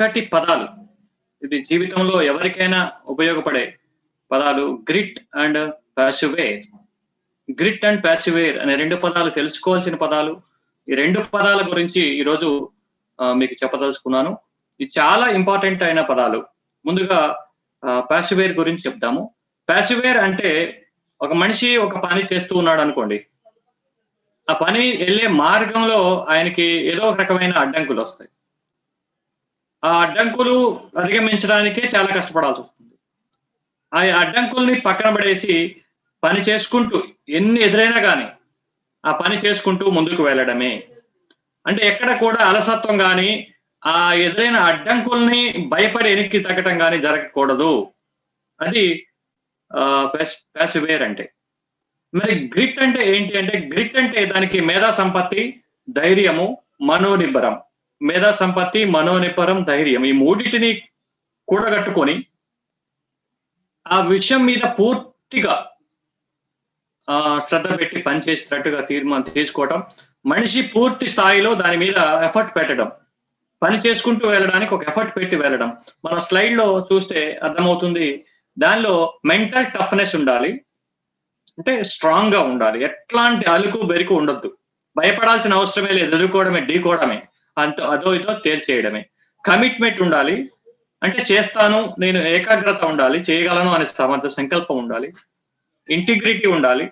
చక్కటి పదాలు. ఇది జీవితంలో ఎవరికైనా ఉపయోగపడే పదాలు. గ్రిట్ అండ్ ప్యాచువేర్ గ్రిట్ అండ్ ప్యాచువేర్ అనే రెండు పదాలు తెలుసుకోవాల్సిన పదాలు. ఈ రెండు పదాల గురించి ఈరోజు మీకు చెప్పదలుచుకున్నాను. ఇది చాలా ఇంపార్టెంట్ అయిన పదాలు. ముందుగా ప్యాచువేర్ గురించి చెప్తాము ప్యాచువేర్ అంటే ఒక మనిషి ఒక పని చేస్తూ ఉన్నాడు అనుకోండి. ఆ పని వెళ్ళే మార్గంలో ఆయనకి ఏదో ఒక రకమైన అడ్డంకులు వస్తాయి. ఆ అడ్డంకులు అధిగమించడానికే చాలా కష్టపడాల్సి వస్తుంది. ఆ అడ్డంకుల్ని పక్కన పడేసి పని చేసుకుంటూ ఎన్ని ఎదురైనా కానీ ఆ పని చేసుకుంటూ ముందుకు వెళ్ళడమే. అంటే ఎక్కడ కూడా అలసత్వం కానీ ఆ ఎదురైన అడ్డంకుల్ని భయపడి వెనక్కి తగ్గటం కానీ జరగకూడదు. అది ప్యాసివేర్ అంటే. మరి గ్రిట్ అంటే ఏంటి అంటే గ్రిట్ అంటే దానికి మేధా సంపత్తి ధైర్యము మనోనిబ్బరం. మేధా సంపత్తి మనోనిపరం ధైర్యం ఈ మూడింటిని కూడగట్టుకొని ఆ విషయం మీద పూర్తిగా ఆ శ్రద్ధ పెట్టి పనిచేసేటట్టుగా తీర్మానం తీసుకోవటం మనిషి పూర్తి స్థాయిలో దాని మీద ఎఫర్ట్ పెట్టడం పని చేసుకుంటూ వెళ్ళడానికి ఒక ఎఫర్ట్ పెట్టి వెళ్ళడం. మన స్లైడ్లో చూస్తే అర్థమవుతుంది దానిలో మెంటల్ టఫ్నెస్ ఉండాలి అంటే స్ట్రాంగ్గా ఉండాలి. ఎట్లాంటి అలుకు బెరుకు ఉండొద్దు. భయపడాల్సిన అవసరమే లేదు ఎదుర్కోవడమే ఢీకోవడమే. అంత అదో ఇదో తేల్చేయడమే. కమిట్మెంట్ ఉండాలి. అంటే చేస్తాను నేను ఏకాగ్రత ఉండాలి చేయగలను అనే సమర్థ సంకల్పం ఉండాలి. ఇంటిగ్రిటీ ఉండాలి.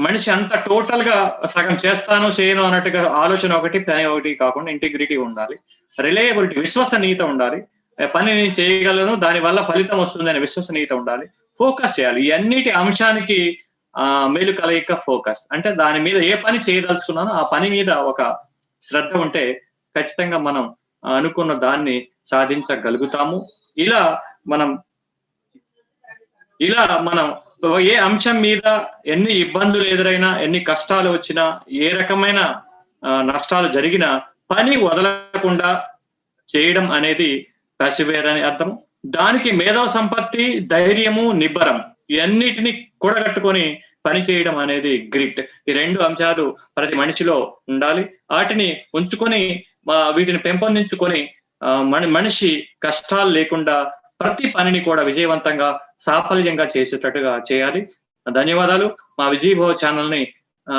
మనిషి అంత టోటల్గా సగం చేస్తాను చేయను అన్నట్టుగా ఆలోచన ఒకటి పని ఒకటి కాకుండా ఇంటిగ్రిటీ ఉండాలి. రిలయబిలిటీ విశ్వసనీయత ఉండాలి. పని నేను చేయగలను దాని వల్ల ఫలితం వస్తుంది అనే విశ్వసనీయత ఉండాలి. ఫోకస్ చేయాలి. ఇవన్నిటి అంశానికి ఆ మేలు కలయిక ఫోకస్ అంటే దాని మీద ఏ పని చేయదలుచుకున్నానో ఆ పని మీద ఒక శ్రద్ధ ఉంటే ఖచ్చితంగా మనం అనుకున్న దాన్ని సాధించగలుగుతాము. ఇలా మనం ఇలా మనం ఏ అంశం మీద ఎన్ని ఇబ్బందులు ఎదురైనా ఎన్ని కష్టాలు వచ్చినా ఏ రకమైన నష్టాలు జరిగినా పని వదలకుండా చేయడం అనేది పసివేర్ అని అర్థం. దానికి మేధో సంపత్తి ధైర్యము నిబ్బరం ఇవన్నిటిని కూడగట్టుకొని పని చేయడం అనేది గ్రిట్. ఈ రెండు అంశాలు ప్రతి మనిషిలో ఉండాలి. వాటిని ఉంచుకొని వీటిని పెంపొందించుకొని ఆ, మన మనిషి కష్టాలు లేకుండా ప్రతి పనిని కూడా విజయవంతంగా సాఫల్యంగా చేసేటట్టుగా చేయాలి. ధన్యవాదాలు. మా విజయభవ ఛానల్ని ఆ